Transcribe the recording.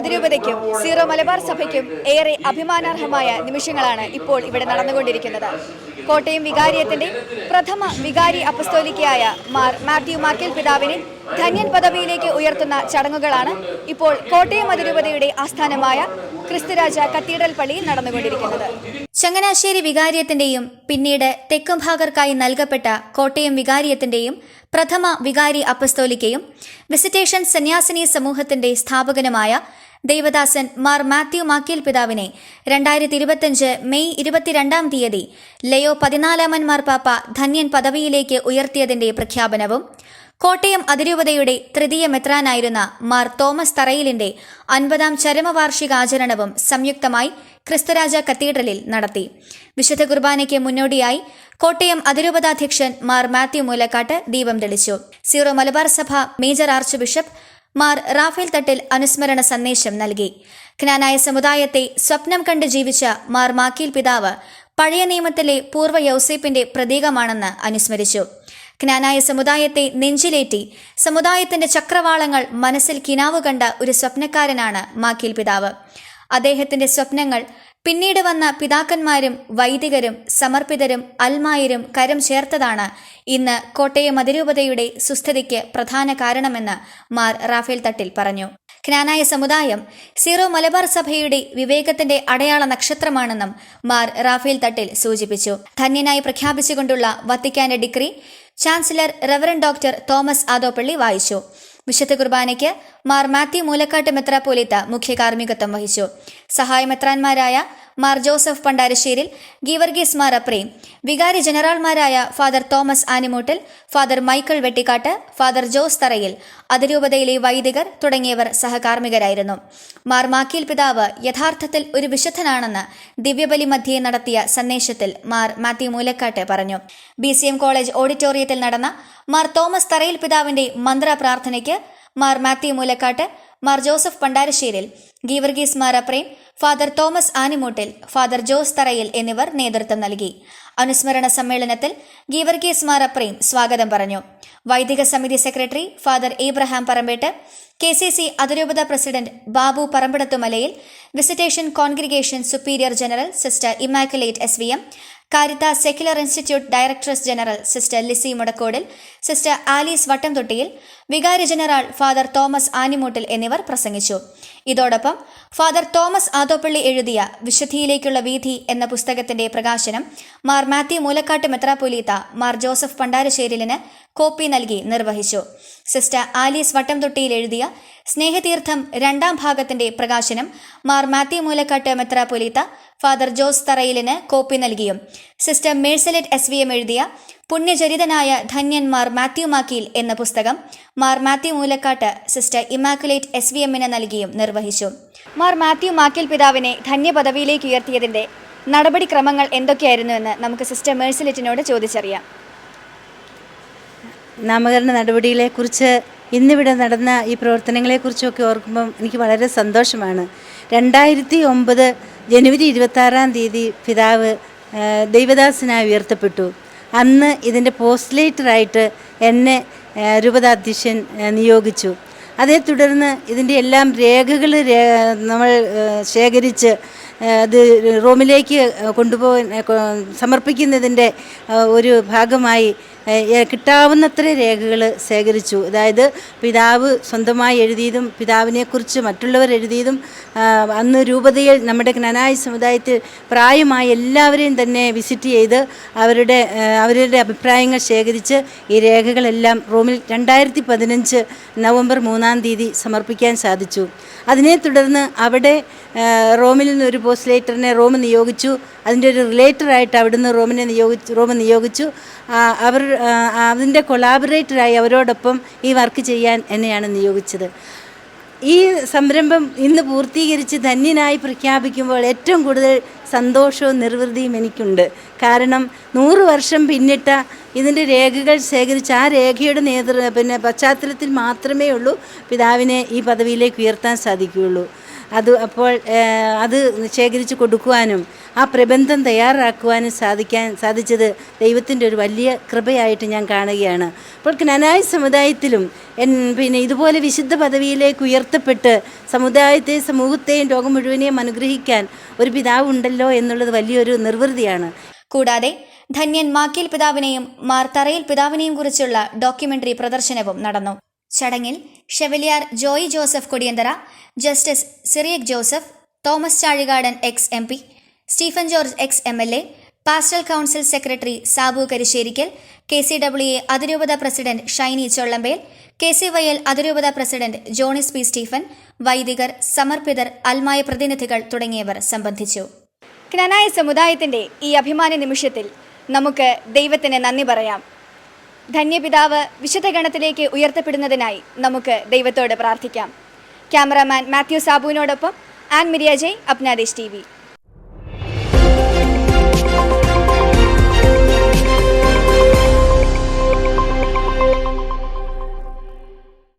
അതിരൂപതയ്ക്കും zero Malabar സഭയ്ക്കും ഏറെ അഭിമാനാർഹമായ നിമിഷങ്ങളാണ് ഇപ്പോൾ ഇവിടെ നടന്നുകൊണ്ടിരിക്കുന്നത്. കോട്ടയം വികാരിയത്തിന്റെ പ്രഥമ വികാരി അപ്പസ്തോലിക്കയായ മാർ മാത്യു മാക്കേൽ പിതാവിനെ ധന്യൻ പദവിയിലേക്ക് ഉയർത്തുന്ന ചടങ്ങുകളാണ് ഇപ്പോൾ കോട്ടയം അതിരൂപതയുടെ ആസ്ഥാനമായ ക്രിസ്തുരാജ കത്തീഡ്രൽ പള്ളിയിൽ നടന്നുകൊണ്ടിരിക്കുന്നത്. ചങ്ങനാശ്ശേരി വികാരിയത്തിന്റെയും പിന്നീട് തെക്കുംഭാഗർക്കായി നൽകപ്പെട്ട കോട്ടയം വികാരിയത്തിന്റെയും പ്രഥമ വികാരി അപ്പസ്തോലിക്കയും വിസിറ്റേഷൻ സന്യാസിനി സമൂഹത്തിന്റെ സ്ഥാപകനുമായ ദേവദാസൻ മാർ മാത്യു മാക്കിൽ പിതാവിനെ രണ്ടായിരത്തി ഇരുപത്തിയഞ്ച് മെയ് ഇരുപത്തിരണ്ടാം തീയതി ലയോ പതിനാലാമൻ പാപ്പ ധന്യൻ പദവിയിലേക്ക് ഉയർത്തിയതിന്റെ പ്രഖ്യാപനവും കോട്ടയം അതിരൂപതയുടെ തൃതീയ മെത്രാനായിരുന്ന മാർ തോമസ് തറയിലിന്റെ അൻപതാം ചരമവാർഷികാചരണവും സംയുക്തമായി ക്രിസ്തുരാജ കത്തീഡ്രലിൽ നടത്തി. വിശുദ്ധ കുർബാനയ്ക്ക് മുന്നോടിയായി കോട്ടയം അതിരൂപതാധ്യക്ഷൻ മാർ മാത്യു മൂലക്കാട്ട് ദീപം തെളിച്ചു. സീറോ മലബാർ സഭ major archbishop Mar Raphael Thattil അനുസ്മരണ സന്ദേശം നൽകി. ജ്ഞാനായ സമുദായത്തെ സ്വപ്നം കണ്ട് ജീവിച്ച മാർ മാക്കീൽ പിതാവ് പഴയ നിയമത്തിലെ പൂർവ യൗസേപ്പിന്റെ പ്രതീകമാണെന്ന് അനുസ്മരിച്ചു. ജ്ഞാനായ സമുദായത്തെ നെഞ്ചിലേറ്റി സമുദായത്തിന്റെ ചക്രവാളങ്ങൾ മനസ്സിൽ കിനാവ് കണ്ട ഒരു സ്വപ്നക്കാരനാണ് മാക്കീൽ പിതാവ്. അദ്ദേഹത്തിന്റെ സ്വപ്നങ്ങൾ പിന്നീട് വന്ന പിതാക്കന്മാരും വൈദികരും സമർപ്പിതരും അൽമായരും കരം ചേർത്തതാണ്. ഇന്ന് കോട്ടയം അതിരൂപതയുടെ സുസ്ഥിതിക്ക് പ്രധാന കാരണമെന്ന് മാർ റാഫേൽ തട്ടിൽ പറഞ്ഞു. ജ്ഞാനായ സമുദായം സീറോ മലബാർ സഭയുടെ വിവേകത്തിന്റെ അടയാള നക്ഷത്രമാണെന്നും മാർ റാഫേൽ തട്ടിൽ സൂചിപ്പിച്ചു. ധന്യനായി പ്രഖ്യാപിച്ചുകൊണ്ടുള്ള വത്തിക്കാന്റെ decree chancellor reverend doctor Thomas Adoppally വായിച്ചു. വിശുദ്ധ കുർബാനയ്ക്ക് മാർ മാത്യു മൂലക്കാട്ട് മെത്രാപ്പോലിത്ത മുഖ്യ കാർമ്മികത്വം വഹിച്ചു. സഹായ മെത്രാന്മാരായ മാർ ജോസഫ് പണ്ടാരശ്ശേരിൽ ഗീവർഗീസ് മാർ അപ്രേം വികാരി ജനറൽമാരായ father Thomas Animoottil father Michael Vettikattu father Jose Tharayil അതിരൂപതയിലെ വൈദികർ തുടങ്ങിയവർ സഹകാർമ്മികരായിരുന്നു. മാർ മാക്കീൽ പിതാവ് യഥാർത്ഥത്തിൽ ഒരു വിശുദ്ധനാണെന്ന് ദിവ്യബലി മധ്യേ നടത്തിയ സന്ദേശത്തിൽ മാർ മാത്യു മൂലക്കാട്ട് പറഞ്ഞു. ബി കോളേജ് ഓഡിറ്റോറിയത്തിൽ നടന്ന മാർ തോമസ് തറയിൽ പിതാവിന്റെ മന്ത്ര പ്രാർത്ഥനയ്ക്ക് Mar Mathew Moolakkattu Mar Joseph Pandarasseril Geevarghese Mar father Thomas Animoottil father Jose Tharayil എന്നിവർ നേതൃത്വം നൽകി. അനുസ്മരണ സമ്മേളനത്തിൽ ഗീവർഗീസ് മാർ സ്വാഗതം പറഞ്ഞു. വൈദിക സമിതി secretary father Abraham Parampettu K C C അതിരൂപത president Babu Parambidathumalayil visitation congregation superior general sister Immaculate S V M Caritas secular institute directress general sister Lissy Mudakkodil sister Alice Vattamthottiyil വികാരി ജനറൽ ഫാദർ തോമസ് ആനിമൂട്ടിൽ എന്നിവർ പ്രസംഗിച്ചു. ഇതോടൊപ്പം father Thomas ആതോപ്പള്ളി എഴുതിയ വിശുദ്ധിയിലേക്കുള്ള വീഥി എന്ന പുസ്തകത്തിന്റെ പ്രകാശനം മാർ മാത്യു മൂലക്കാട്ട് മെത്രാപ്പൊലീത്ത മാർ ജോസഫ് പണ്ടാരശ്ശേരിലിന് കോപ്പി നൽകി നിർവഹിച്ചു. സിസ്റ്റർ ആലീസ് വട്ടംതൊട്ടിയിൽ എഴുതിയ സ്നേഹതീർത്ഥം രണ്ടാം ഭാഗത്തിന്റെ പ്രകാശനം മാർ മാത്യു മൂലക്കാട്ട് മെത്രാപ്പൊലീത്ത ഫാദർ ജോസ് തറയിലിന് കോപ്പി നൽകിയും sister Mercelet S V M എഴുതിയ പുണ്യചരിതനായ ധന്യന്മാർ മാത്യു മാക്കീൽ എന്ന പുസ്തകം Mar Mathew Moolakkattu sister Immaculate S V എമ്മിന് നൽകിയും നിർവഹിച്ചു. മാർ മാത്യു മാക്കീൽ പിതാവിനെ ധന്യ പദവിയിലേക്ക് ഉയർത്തിയതിന്റെ നടപടിക്രമങ്ങൾ എന്തൊക്കെയായിരുന്നുവെന്ന് നമുക്ക് സിസ്റ്റർ മേഴ്സിലിറ്റിനോട് ചോദിച്ചറിയാം. നാമകരണ നടപടികളെക്കുറിച്ച് ഇന്നിവിടെ നടന്ന ഈ പ്രവർത്തനങ്ങളെക്കുറിച്ചൊക്കെ ഓർക്കുമ്പം എനിക്ക് വളരെ സന്തോഷമാണ്. രണ്ടായിരത്തി ഒമ്പത് ജനുവരി ഇരുപത്താറാം തീയതി പിതാവ് ദൈവദാസനായി ഉയർത്തപ്പെട്ടു. അന്ന് ഇതിന്റെ പോസ്റ്റ്ലേറ്ററായിട്ട് എന്നെ രൂപതാധ്യക്ഷൻ നിയോഗിച്ചു. അതേ തുടർന്ന് ഇതിന്റെ എല്ലാം രേഖകൾ നമ്മൾ ശേഖരിച്ച് അത് റോമിലേക്ക് കൊണ്ടുപോകാൻ സമർപ്പിക്കുന്നതിന്റെ ഒരു ഭാഗമായി കിട്ടാവുന്നത്ര രേഖകൾ ശേഖരിച്ചു. അതായത് പിതാവ് സ്വന്തമായി എഴുതിയതും പിതാവിനെക്കുറിച്ച് മറ്റുള്ളവർ എഴുതിയതും അന്ന് രൂപതയിൽ നമ്മുടെ ജ്ഞാനായ സമുദായത്തിൽ പ്രായമായ എല്ലാവരെയും തന്നെ വിസിറ്റ് ചെയ്ത് അവരുടെ അവരുടെ അഭിപ്രായങ്ങൾ ശേഖരിച്ച് ഈ രേഖകളെല്ലാം റോമിൽ രണ്ടായിരത്തി പതിനഞ്ച് നവംബർ മൂന്നാം തീയതി സമർപ്പിക്കാൻ സാധിച്ചു. അതിനെ തുടർന്ന് അവിടെ റോമിൽ നിന്ന് ഒരു പോസ്റ്റ്ലേറ്ററിനെ റോം നിയോഗിച്ചു. അതിന്റെ ഒരു റിലേറ്ററായിട്ട് അവിടുന്ന് റോമിനെ നിയോഗിച്ചു റോം നിയോഗിച്ചു. അവർ അതിന്റെ കൊളാബറേറ്ററായി അവരോടൊപ്പം ഈ വർക്ക് ചെയ്യാൻ എന്നെയാണ് നിയോഗിച്ചത്. ഈ സംരംഭം ഇന്ന് പൂർത്തീകരിച്ച് ധന്യനായി പ്രഖ്യാപിക്കുമ്പോൾ ഏറ്റവും കൂടുതൽ സന്തോഷവും നിർവൃതിയും എനിക്കുണ്ട്. കാരണം നൂറ് വർഷം പിന്നിട്ട ഇതിന്റെ രേഖകൾ ശേഖരിച്ച് ആ രേഖയുടെ നേതൃ പിന്നെ പശ്ചാത്തലത്തിൽ മാത്രമേ ഉള്ളൂ പിതാവിനെ ഈ പദവിയിലേക്ക് ഉയർത്താൻ സാധിക്കുകയുള്ളൂ. അത് അപ്പോൾ അത് ശേഖരിച്ച് കൊടുക്കുവാനും ആ പ്രബന്ധം തയ്യാറാക്കുവാനും സാധിക്കാൻ സാധിച്ചത് ദൈവത്തിന്റെ ഒരു വലിയ കൃപയായിട്ട് ഞാൻ കാണുകയാണ്. അപ്പോൾ ജ്ഞാനായ സമുദായത്തിലും പിന്നെ ഇതുപോലെ വിശുദ്ധ പദവിയിലേക്ക് ഉയർത്തപ്പെട്ട് സമുദായത്തെയും സമൂഹത്തെയും ലോകം മുഴുവനെയും അനുഗ്രഹിക്കാൻ ഒരു പിതാവ് ഉണ്ടല്ലോ എന്നുള്ളത് വലിയൊരു നിർവൃതിയാണ്. കൂടാതെ ധന്യൻ മാക്കിൽ പിതാവിനെയും മാർ തറയിൽ പിതാവിനെയും കുറിച്ചുള്ള ഡോക്യുമെന്ററി പ്രദർശനവും നടന്നു. ചടങ്ങിൽ chevalier Joy Joseph Kodiyanthara justice Cyriac Joseph Thomas Chazhikadan ex M P Stephen George ex M L A pastoral council secretary Sabu Karisserickal K C W A അതിരൂപത president Shiny Chollampel K C Y L അതിരൂപത president Johnis P Stephen വൈദികർ സമർപ്പിതർ അൽമായ പ്രതിനിധികൾ തുടങ്ങിയവർ സംബന്ധിച്ചു. ക്നനായ സമുദായത്തിന്റെ ഈ അഭിമാന നിമിഷത്തിൽ നമുക്ക് ദൈവത്തിന് നന്ദി പറയാം. ധന്യപിതാവ് വിശുദ്ധ ഗണത്തിലേക്ക് ഉയർത്തപ്പെടുന്നതിനായി നമുക്ക് ദൈവത്തോട് പ്രാർത്ഥിക്കാം. ക്യാമറാമാൻ മാത്യു സാബുവിനോടൊപ്പം ആൻ മിരിയ ജയ് അപ്നാദേശ് ടി